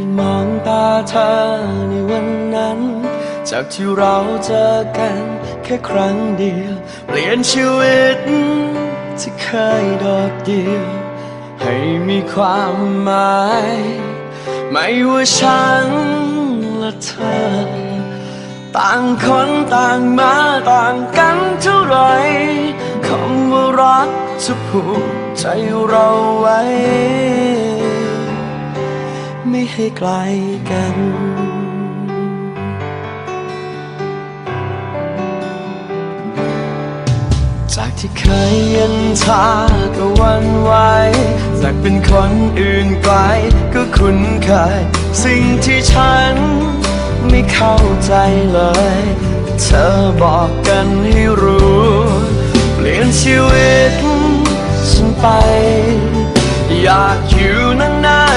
แค่ได้มองตาเธอในวันนั้น จากที่เราเจอกันแค่ครั้งเดียว เปลี่ยนชีวิตที่เคยโดดเดี่ยว ให้มีความหมาย ไม่ว่าฉันและเธอ ต่างคนต่างมาต่างกันเท่าไหรคำว่ารักจะผูกใจเราไว้ ไม่ให้ไกลกัน จากที่เคยย็นชาก็วันไหวจากเป็นคนอื่นไกลก็คุ้นเคย สิ่งที่ฉันไม่เข้าใจเลย เธอบอกกันให้รู้ เปลี่ยนชีวิตฉันไป อยากอยู่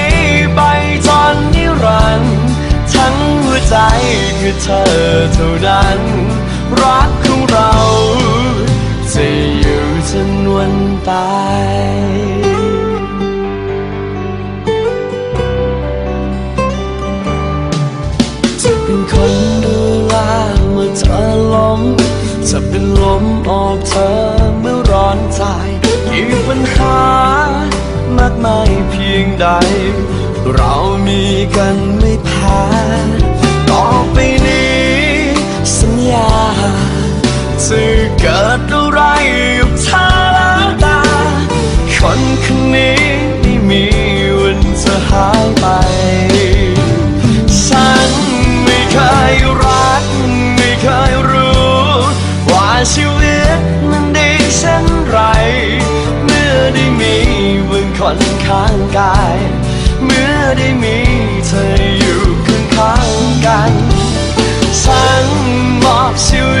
้ คือเธอเท่านั้น รักของเราจะอยู่จนวันตายจะเป็นคนดูแลเมื่อเธอล้มจะเป็นลมออกเธอเมื่อร้อนใจกี่ปัญหามากมายเพียงใด เรามีกันไม่แพ้ต่อ เกิดอะไรกับเธอแล้วตา คนคนนี้ไม่มีวันจะหายไป ฉันไม่เคยรัก ไม่เคยรู้ ว่าชีวิตมันดีเช่นไร เมื่อได้มีมึงคนข้างกาย เมื่อได้มีเธออยู่ข้างๆกัน ฉันมอบชีวิต